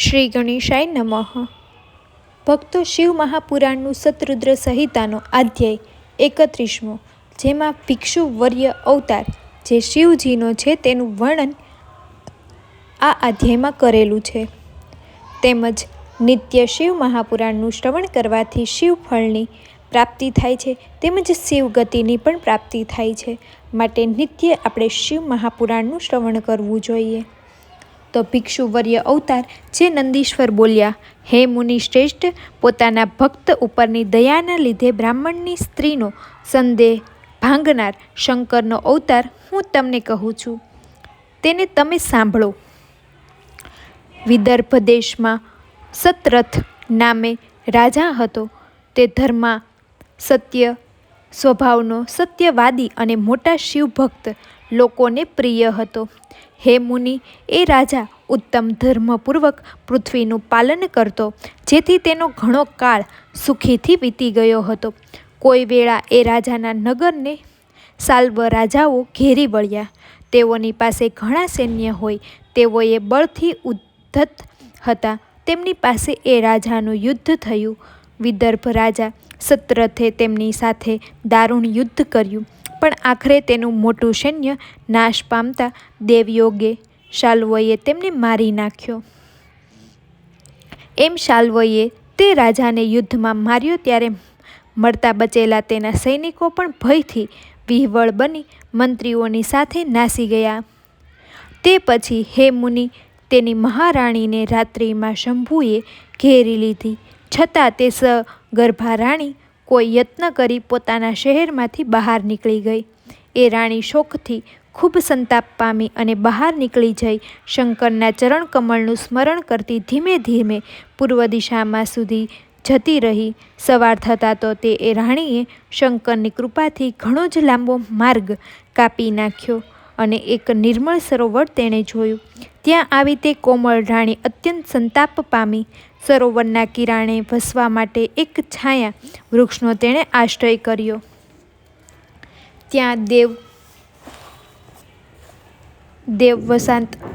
શ્રી ગણેશાય નમઃ. ભક્તો શિવ મહાપુરાણનું સતરુદ્ર સંહિતાનો અધ્યાય એકત્રીસમો, જેમાં ભિક્ષુ વર્ય અવતાર જે શિવજીનો છે તેનું વર્ણન આ અધ્યાયમાં કરેલું છે. તેમજ નિત્ય શિવ મહાપુરાણનું શ્રવણ કરવાથી શિવ ફળની પ્રાપ્તિ થાય છે, તેમજ શિવ ગતિની પણ પ્રાપ્તિ થાય છે. માટે નિત્ય આપણે શિવ મહાપુરાણનું શ્રવણ કરવું જોઈએ. તો ભિક્ષુવર્ય અવતાર જે નંદીશ્વર બોલ્યા, હે મુનિ શ્રેષ્ઠ, પોતાના ભક્ત ઉપરની દયાના લીધે બ્રાહ્મણની સ્ત્રીનો સંદેહ ભાંગનાર શંકરનો અવતાર હું તમને કહું છું. તેને તમે સાંભળો. વિદર્ભ દેશમાં સતરથ નામે રાજા હતો. તે ધર્મા સત્ય સ્વભાવનો સત્યવાદી અને મોટા શિવભક્ત લોકોને પ્રિય હતો. હે મુનિ, એ રાજા ઉત્તમ ધર્મપૂર્વક પૃથ્વીનું પાલન કરતો, જેથી તેનો ઘણો કાળ સુખીથી વીતી ગયો હતો. કોઈ વેળા એ રાજાના નગરને સાલ્વ રાજાઓ ઘેરી વળ્યા. તેઓની પાસે ઘણા સૈન્ય હોય, તેઓએ બળથી ઉદ્ધત હતા. તેમની પાસે એ રાજાનું યુદ્ધ થયું. વિદર્ભ રાજા સત્રથે તેમની સાથે દારૂણ યુદ્ધ કર્યું. પણ આખરે તેનું મોટું સૈન્ય નાશ પામતા દેવયોગે શાલ્વોએ તેમને મારી નાખ્યો. એમ શાલ્વોએ તે રાજાને યુદ્ધમાં માર્યો ત્યારે મળતા બચેલા તેના સૈનિકો પણ ભયથી વિહવળ બની મંત્રીઓની સાથે નાસી ગયા. તે પછી હે મુનિ, તેની મહારાણીને રાત્રિમાં શંભુએ ઘેરી લીધી. છતાં તે સગર્ભા રાણી કોઈ યત્ન કરી પોતાના શહેરમાંથી બહાર નીકળી ગઈ. એ રાણી શોકથી ખૂબ સંતાપ પામી અને બહાર નીકળી જઈ શંકરના ચરણકમળનું સ્મરણ કરતી ધીમે ધીમે પૂર્વ દિશામાં સુધી જતી રહી. સવાર થતાં તો તે એ રાણીએ શંકરની કૃપાથી ઘણો જ લાંબો માર્ગ કાપી નાખ્યો અને એક નિર્મળ સરોવર તેણે જોયું. ત્યાં આવી તે કોમળ રાણી અત્યંત સંતાપ પામી. સરોવરના કિરાણે વસવા માટે એક છાયા વૃક્ષનો તેણે આશ્રય કર્યો. ત્યાં દેવ દેવ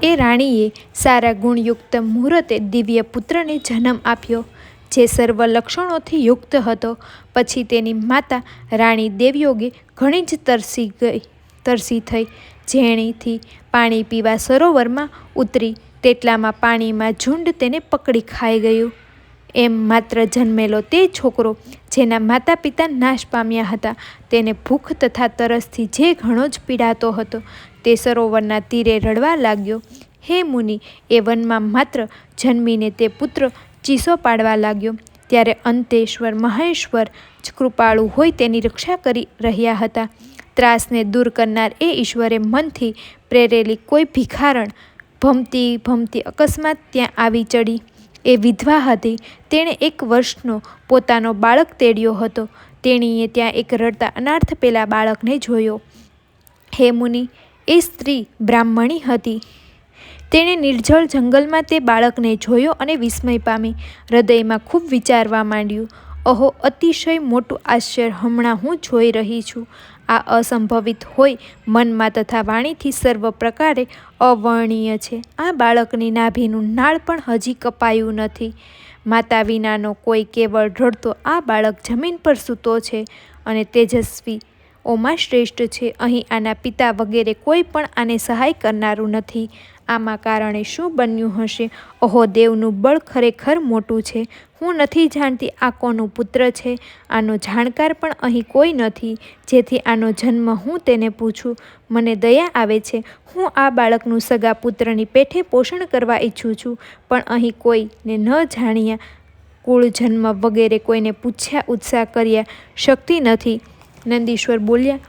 એ રાણીએ સારા ગુણયુક્ત મુહૂર્તે દિવ્ય પુત્રને જન્મ આપ્યો, જે સર્વ લક્ષણોથી યુક્ત હતો. પછી તેની માતા રાણી દેવયોગે ઘણી જ તરસી ગઈ, તરસી થઈ. જેણીથી પાણી પીવા સરોવરમાં ઉતરી તેટલામાં પાણીમાં ઝુંડ તેને પકડી ખાઈ ગયું. એમ માત્ર જન્મેલો તે છોકરો, જેના માતા પિતા નાશ પામ્યા હતા, તેને ભૂખ તથા તરસથી જે ઘણો જ પીડાતો હતો, તે સરોવરના તીરે રડવા લાગ્યો. હે મુનિ, એ વનમાં માત્ર જન્મીને તે પુત્ર ચીસો પાડવા લાગ્યો. ત્યારે અંતેશ્વર, મહેશ્વર જ કૃપાળુ હોય તેની રક્ષા કરી રહ્યા હતા. ત્રાસને દૂર કરનાર એ ઈશ્વરે મનથી પ્રેરેલી કોઈ ભિખારણ, ભમતી ભમતી અકસ્માત ત્યાં આવી ચડી. એ વિધવા હતી. તેણે એક વર્ષનો પોતાનો બાળક તેડ્યો હતો. તેણીએ ત્યાં એક રડતા અનાર્થ પેલા બાળકને જોયો. હે મુનિ, એ સ્ત્રી બ્રાહ્મણી હતી. તેણે નિર્જળ જંગલમાં તે બાળકને જોયો અને વિસ્મય પામી. હૃદયમાં ખૂબ વિચારવા માંડ્યું. અહો, અતિશય મોટું આશ્ચર્ય. હમણાં હું જોઈ રહી છું. આ અસંભવિત હોય મનમાં તથા વાણીથી સર્વ પ્રકારે અવર્ણનીય છે. આ બાળકની નાભીનું નાળ પણ હજી કપાયું નથી. માતા વિનાનો કોઈ કેવળ રડતો આ બાળક જમીન પર સૂતો છે અને તેજસ્વી ઓમાં શ્રેષ્ઠ છે. અહીં આના પિતા વગેરે કોઈ પણ આને સહાય કરનારું નથી. આમાં કારણે શું બન્યું હશે? ઓહો, દેવનું બળ ખરેખર મોટું છે. હું નથી જાણતી આ કોનું પુત્ર છે. આનો જાણકાર પણ અહીં કોઈ નથી. જેથી આનો જન્મ હું તેને પૂછું. મને દયા આવે છે. હું આ બાળકનું સગા પુત્રની પેઠે પોષણ કરવા ઈચ્છું છું. પણ અહીં કોઈને ન જાણ્યા. કુળ જન્મ વગેરે કોઈને પૂછ્યા ઉત્સાહ કર્યા. શક્તિ નથી. નંદીશ્વર બોલ્યા,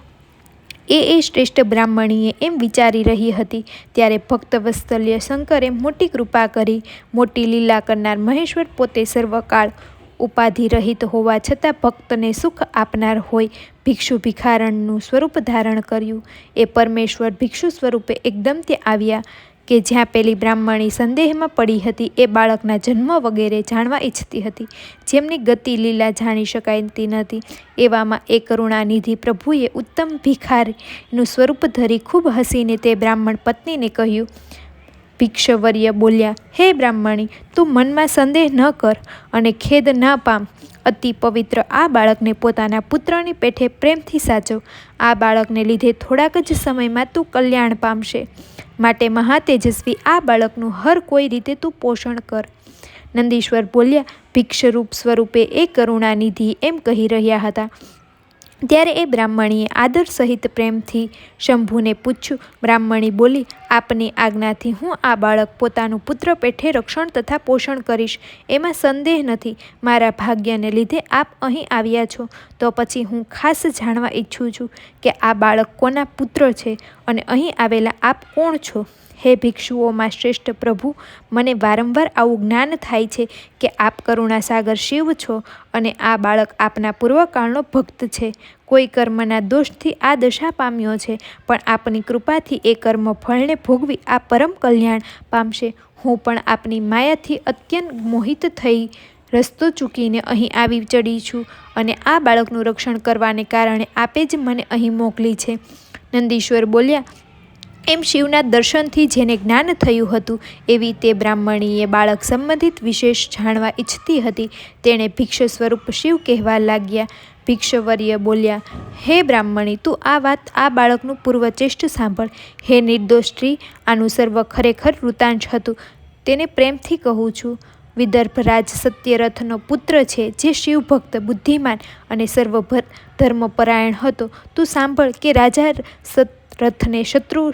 એ એ શ્રેષ્ઠ બ્રાહ્મણીએ એમ વિચારી રહી હતી. ત્યારે ભક્ત વસ્તલ્ય શંકરે મોટી કૃપા કરી, મોટી લીલા કરનાર મહેશ્વર પોતે સર્વકાળ ઉપાધિ રહિત હોવા છતાં ભક્તને સુખ આપનાર હોય, ભિક્ષુ ભિખારણનું સ્વરૂપ ધારણ કર્યું. એ પરમેશ્વર ભિક્ષુ સ્વરૂપે એકદમ તે આવ્યા. કે જ્યાં પેલી બ્રાહ્મણી સંદેહમાં પડી હતી, એ બાળકના જન્મ વગેરે જાણવા ઈચ્છતી હતી. જેમની ગતિ લીલા જાણી શકાયતી નથી. એવામાં એ કરુણાનિધિ પ્રભુએ ઉત્તમ ભિખારીનું સ્વરૂપ ધરી ખૂબ હસીને તે બ્રાહ્મણ પત્નીને કહ્યું, ભિક્ષવર્ય બોલ્યા, હે બ્રાહ્મણી, તું મનમાં સંદેહ ન કર અને ખેદ ના પામ. અતિ પવિત્ર આ બાળકને પોતાના પુત્રની પેઠે પ્રેમથી સાચવ. આ બાળકને લીધે થોડાક જ સમયમાં તું કલ્યાણ પામશે. માટે મહાતેજસ્વી આ બાળકનું હર કોઈ રીતે તું પોષણ કર. નંદીશ્વર બોલ્યા, ભિક્ષરૂપ સ્વરૂપે એ કરુણાનિધિ એમ કહી રહ્યા હતા. ત્યારે એ બ્રાહ્મણીએ આદર સહિત પ્રેમથી શંભુને પૂછ્યું, બ્રાહ્મણી બોલી, આપની આજ્ઞાથી હું આ બાળક પોતાનું પુત્ર પેઠે રક્ષણ તથા પોષણ કરીશ. એમાં સંદેહ નથી. મારા ભાગ્યને લીધે આપ અહીં આવ્યા છો. તો પછી હું ખાસ જાણવા ઈચ્છું છું કે આ બાળક કોના પુત્ર છે અને અહીં આવેલા આપ કોણ છો? હે ભિક્ષુઓમાં શ્રેષ્ઠ પ્રભુ, મને વારંવાર આવું જ્ઞાન થાય છે કે આપ કરુણાસાગર શિવ છો અને આ બાળક આપના પૂર્વકાળનો ભક્ત છે. કોઈ કર્મના દોષથી આ દશા પામ્યો છે, પણ આપની કૃપાથી એ કર્મ ફળને ભોગવી આ પરમ કલ્યાણ પામશે. હું પણ આપની માયાથી અત્યંત મોહિત થઈ રસ્તો ચૂકીને અહીં આવી ચડી છું અને આ બાળકનું રક્ષણ કરવાને કારણે આપે જ મને અહીં મોકલી છે. નંદીશ્વર બોલ્યા એમ શિવના દર્શનથી જેને જ્ઞાન થયું હતું, એવી તે બ્રાહ્મણીએ બાળક સંબંધિત વિશેષ જાણવા ઈચ્છતી હતી. તેણે ભિક્ષ સ્વરૂપ શિવ કહેવા લાગ્યા. ભિક્ષવર્ય બોલ્યા, હે બ્રાહ્મણી, તું આ વાત આ બાળકનું પૂર્વચેષ્ટ સાંભળ. હે નિર્દોષ સ્ત્રી, આનું સર્વ ખરેખર વૃતાંશ હતું. તેને પ્રેમથી કહું છું વિદર્ભરાજ સત્યરથનો પુત્ર છે, જે શિવભક્ત બુદ્ધિમાન અને સર્વ ધર્મપરાયણ હતો. તું સાંભળ કે રાજા સત રથને શત્રુ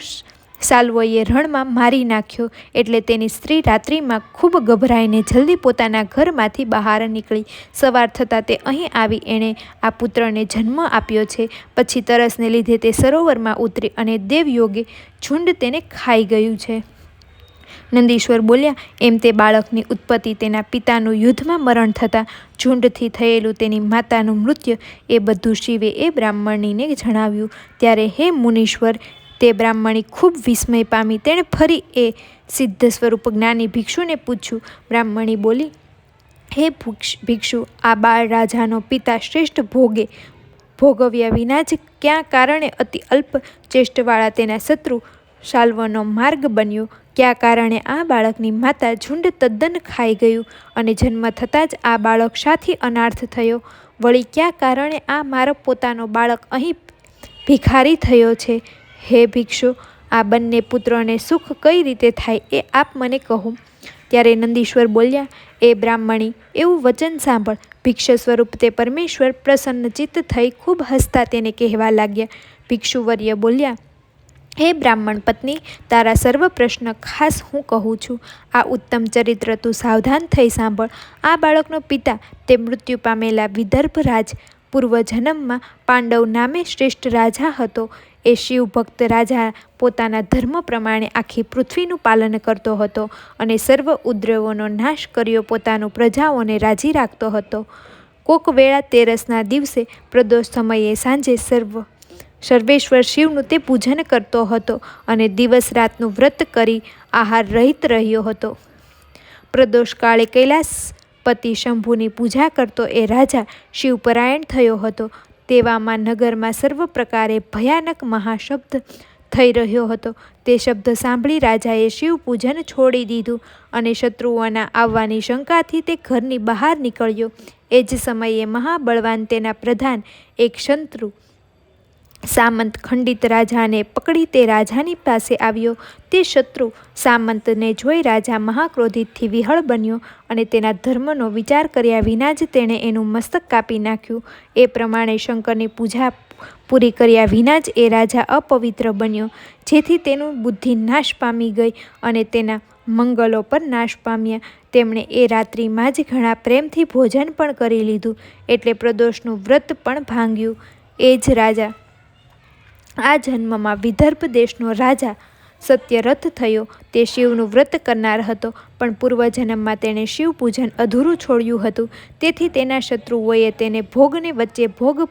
સાલ્વોએ રણમાં મારી નાખ્યો એટલે તેની સ્ત્રી રાત્રિમાં ખૂબ ગભરાઈને જલ્દી પોતાના ઘરમાંથી બહાર નીકળી. સવાર થતાં તે અહીં આવી એણે આ પુત્રને જન્મ આપ્યો છે. પછી તરસને લીધે તે સરોવરમાં ઉતરી અને દેવયોગે ઝુંડ તેને ખાઈ ગયું છે. નંદીશ્વર બોલ્યા, એમ તે બાળકની ઉત્પત્તિ તેના પિતાનું યુદ્ધમાં મરણ થતાં ઝુંડથી થયેલું તેની માતાનું મૃત્યુ એ બધું શિવે એ બ્રાહ્મણીને જણાવ્યું. ત્યારે હે મુનીશ્વર, તે બ્રાહ્મણી ખૂબ વિસ્મય પામી તેણે ફરી એ સિદ્ધ સ્વરૂપ જ્ઞાની ભિક્ષુને પૂછ્યું. બ્રાહ્મણી બોલી, હે ભિક્ષુ આ બાળ રાજાનો પિતા શ્રેષ્ઠ ભોગે, ભોગવ્યા વિના જ ક્યાં કારણે અતિ અલ્પ ચેષ્ટવાળા તેના શત્રુ શાલ્વનો માર્ગ બન્યો? કયા કારણે આ બાળકની માતા ઝુંડ તદ્દન ખાઈ ગયું અને જન્મ થતાં જ આ બાળક સાથી અનાર્થ થયો. વળી ક્યાં કારણે આ મારો પોતાનો બાળક અહીં ભિખારી થયો છે? હે ભિક્ષુ, આ બંને પુત્રોને સુખ કઈ રીતે થાય એ આપ મને કહો. ત્યારે નંદીશ્વર બોલ્યા, એ બ્રાહ્મણી, એવું વચન સાંભળ. ભિક્ષ સ્વરૂપ તે પરમેશ્વર પ્રસન્નચિત્ત થઈ ખૂબ હસતા તેને કહેવા લાગ્યા. ભિક્ષુવર્ય બોલ્યા હે બ્રાહ્મણ પત્ની, તારા સર્વ પ્રશ્ન ખાસ હું કહું છું. આ ઉત્તમ ચરિત્ર તું સાવધાન થઈ સાંભળ. આ બાળકનો પિતા તે મૃત્યુ પામેલા વિદર્ભ રાજ પૂર્વજન્મમાં પાંડવ નામે શ્રેષ્ઠ રાજા હતો. એ શિવભક્ત રાજા પોતાના ધર્મ પ્રમાણે આખી પૃથ્વીનું પાલન કરતો હતો અને સર્વ ઉદ્રવોનો નાશ કર્યો પોતાનું પ્રજાઓને રાજી રાખતો હતો. કોક વેળા તેરસના દિવસે પ્રદોષ સમયે સાંજે સર્વ સર્વેશ્વર શિવનું તે પૂજન કરતો હતો અને દિવસ રાતનું વ્રત કરી આહાર રહિત રહ્યો હતો. પ્રદોષ કાળે કૈલાસ પતિ શંભુની પૂજા કરતો એ રાજા શિવપરાયણ થયો હતો. તેવામાં નગરમાં સર્વ પ્રકારે ભયાનક મહાશબ્દ થઈ રહ્યો હતો. તે શબ્દ સાંભળી રાજાએ શિવ પૂજન છોડી દીધું અને શત્રુઓના આવવાની શંકાથી તે ઘરની બહાર નીકળ્યો. એ જ સમયે મહાબળવાન તેના પ્રધાન એક શંત્રુ સામંત ખંડિત રાજાને પકડી તે રાજાની પાસે આવ્યો. તે શત્રુ સામંતને જોઈ રાજા મહાક્રોધિતથી વિહળ બન્યો અને તેના ધર્મનો વિચાર કર્યા વિના જ તેણે એનું મસ્તક કાપી નાખ્યું. એ પ્રમાણે શંકરની પૂજા પૂરી કર્યા વિના જ એ રાજા અપવિત્ર બન્યો, જેથી તેનું બુદ્ધિ નાશ પામી ગઈ અને તેના મંગલો પર નાશ પામ્યા. તેમણે એ રાત્રિમાં જ ઘણા પ્રેમથી ભોજન પણ કરી લીધું, એટલે પ્રદોષનું વ્રત પણ ભાંગ્યું. એ જ રાજા આ જન્મમાં વિદર્ભ દેશનો રાજા સત્યરથ થયો. તે શિવનું વ્રત કરનાર હતો, પણ પૂર્વજન્મમાં તેણે શિવ પૂજન અધૂરું છોડ્યું હતું. તેથી તેના શત્રુઓએ તેને ભોગને વચ્ચે ભોગ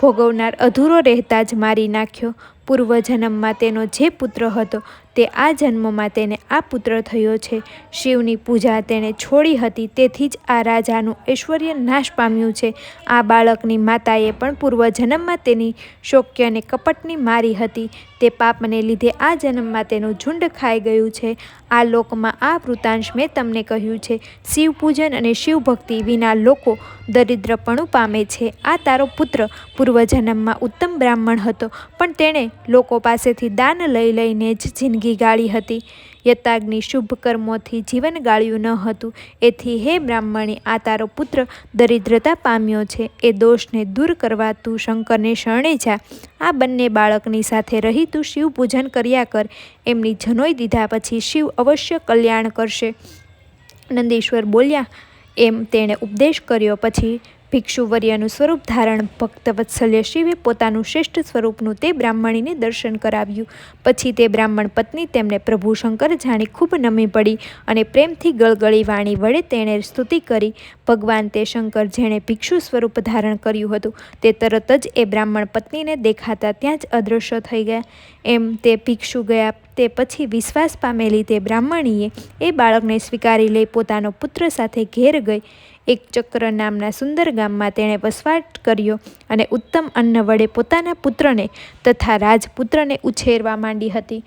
ભોગવનાર અધૂરો રહેતા જ મારી નાખ્યો. પૂર્વજન્મમાં તેનો જે પુત્ર હતો તે આ જન્મમાં તેને આ પુત્ર થયો છે. શિવની પૂજા તેણે છોડી હતી, તેથી જ આ રાજાનું ઐશ્વર્ય નાશ પામ્યું છે. આ બાળકની માતાએ પણ પૂર્વજન્મમાં તેની શોક્યને કપટની મારી હતી. તે પાપને લીધે આ જન્મમાં તેનું ઝુંડ ખાઈ ગયું છે. આ લોકમાં આ વૃતાંશ મેં તમને કહ્યું છે. શિવ પૂજન અને શિવ ભક્તિ વિના લોકો દરિદ્રપણું પામે છે. આ તારો પુત્ર પૂર્વજન્મમાં ઉત્તમ બ્રાહ્મણ હતો, પણ તેણે લોકો પાસેથી દાન લઈ લઈને જ જિંદગી ગાળી હતી. યતાગ્નિ શુભ કર્મોથી જીવન ગાળ્યું ન હતું. એથી હે બ્રાહ્મણી, આ તારો પુત્ર દરિદ્રતા પામ્યો છે. એ દોષને દૂર કરવા તું શંકરને શરણે જા. આ બંને બાળકની સાથે રહી તું શિવ પૂજન કર્યા કર. એમની જનોઈ દીધા પછી શિવ અવશ્ય કલ્યાણ કરશે. નંદીશ્વર બોલ્યા, એમ તેણે ઉપદેશ કર્યો. પછી ભિક્ષુવર્યનું સ્વરૂપ ધારણ ભક્ત વત્સલ્ય શિવે પોતાનું શ્રેષ્ઠ સ્વરૂપનું તે બ્રાહ્મણીને દર્શન કરાવ્યું. પછી તે બ્રાહ્મણ પત્ની તેમને પ્રભુ શંકર જાણી ખૂબ નમી પડી અને પ્રેમથી ગળગળી વાણી વડે તેણે સ્તુતિ કરી. ભગવાન તે શંકર જેણે ભિક્ષુ સ્વરૂપ ધારણ કર્યું હતું. તે તરત જ એ બ્રાહ્મણ પત્નીને દેખાતા ત્યાં જ અદૃશ્ય થઈ ગયા. એમ તે ભિક્ષુ ગયા. તે પછી વિશ્વાસ પામેલી તે બ્રાહ્મણીએ એ બાળકને સ્વીકારી લઈ પોતાનો પુત્ર સાથે ઘેર ગઈ. એક ચક્ર નામના સુંદર ગામમાં તેણે વસવાટ કર્યો અને ઉત્તમ અન્ન વડે પોતાના પુત્રને તથા રાજપુત્રને ઉછેરવા માંડી હતી.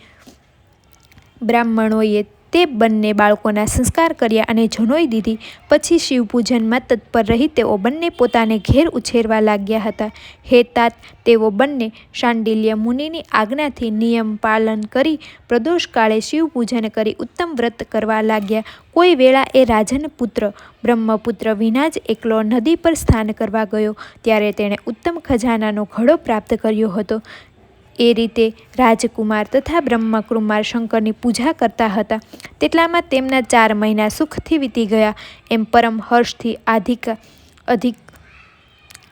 બ્રાહ્મણોએ તે બંને બાળકોના સંસ્કાર કર્યા અને જનોઈ દીધી. પછી શિવપૂજનમાં તત્પર રહી તેઓ બંને પોતાને ઘેર ઉછેરવા લાગ્યા હતા. હે તાત, તેઓ બંને શાંડિલ્ય મુનિની આજ્ઞાથી નિયમ પાલન કરી પ્રદોષકાળે શિવપૂજન કરી ઉત્તમ વ્રત કરવા લાગ્યા. કોઈ વેળા એ રાજન પુત્ર, બ્રહ્મપુત્ર વિના જ એકલો નદી પર સ્થાન કરવા ગયો. ત્યારે તેણે ઉત્તમ ખજાનાનો ઘડો પ્રાપ્ત કર્યો હતો. એ રીતે રાજકુમાર તથા બ્રહ્મકુમાર શંકરની પૂજા કરતા હતા. તેટલામાં તેમના ચાર મહિના સુખથી વીતી ગયા. એમ પરમ હર્ષથી આધિક અધિક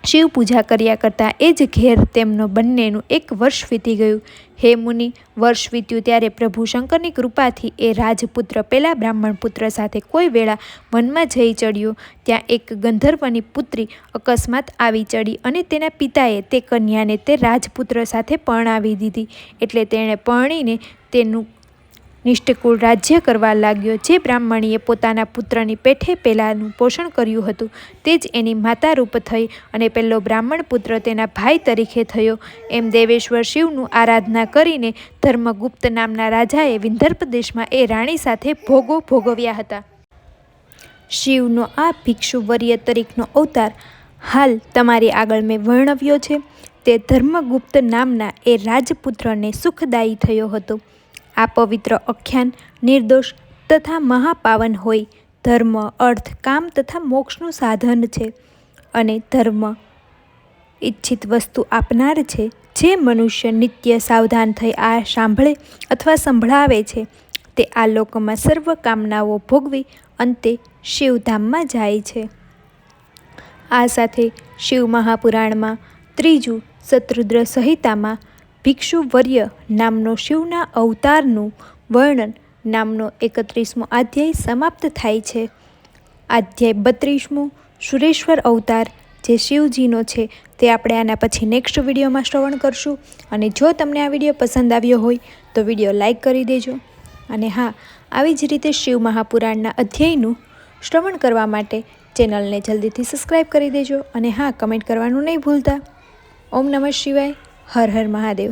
શિવ પૂજા કર્યા કરતાં એ જ ઘેર તેમનો બંનેનું એક વર્ષ વીતી ગયું. હે મુનિ, વર્ષ વીત્યું ત્યારે પ્રભુ શંકરની કૃપાથી એ રાજપુત્ર, પેલા બ્રાહ્મણ પુત્ર સાથે કોઈ વેળા વનમાં જઈ ચડ્યો. ત્યાં એક ગંધર્વની પુત્રી અકસ્માત આવી ચડી અને તેના પિતાએ તે કન્યાને તે રાજપુત્ર સાથે પરણાવી દીધી. એટલે તેણે પરણીને તેનું નિષ્ઠકુળ રાજ્ય કરવા લાગ્યો જે બ્રાહ્મણીએ પોતાના પુત્રની પેઠે પહેલાંનું પોષણ કર્યું હતું. તે જ એની માતા રૂપ થઈ અને પહેલો બ્રાહ્મણ પુત્ર તેના ભાઈ તરીકે થયો. એમ દેવેશ્વર શિવનું આરાધના કરીને ધર્મગુપ્ત નામના રાજાએ વિંધર્ભ દેશમાં એ રાણી સાથે ભોગો ભોગવ્યા હતા. શિવનો આ ભિક્ષુવર્ય તરીકનો અવતાર, હાલ તમારી આગળ મેં વર્ણવ્યો છે. તે ધર્મગુપ્ત નામના એ રાજપુત્રને સુખદાયી થયો હતો. આ પવિત્ર અખ્યાન નિર્દોષ તથા મહાપાવન હોય. ધર્મ, અર્થ, કામ તથા મોક્ષનું સાધન છે અને ધર્મ ઈચ્છિત વસ્તુ આપનાર છે. જે મનુષ્ય નિત્ય સાવધાન થઈ આ સાંભળે અથવા સંભળાવે છે, તે આ લોકમાં સર્વ કામનાઓ ભોગવી અંતે શિવધામમાં જાય છે. આ સાથે શિવ મહાપુરાણમાં ત્રીજું શત્રુદ્ર સંહિતામાં ભિક્ષુવર્ય નામનો શિવના અવતારનું વર્ણન નામનો એકત્રીસમો અધ્યાય સમાપ્ત થાય છે. અધ્યાય બત્રીસમો સુરેશ્વર અવતાર જે શિવજીનો છે તે આપણે આના પછી નેક્સ્ટ વિડીયોમાં શ્રવણ કરશું. અને જો તમને આ વીડિયો પસંદ આવ્યો હોય તો વીડિયો લાઇક કરી દેજો. અને હા, આવી જ રીતે શિવ મહાપુરાણના અધ્યાયનું શ્રવણ કરવા માટે ચેનલને જલ્દીથી સબસ્ક્રાઈબ કરી દેજો. અને હા કમેન્ટ કરવાનું નહીં ભૂલતા. ઓમ નમઃ શિવાય. હર હર મહાદેવ.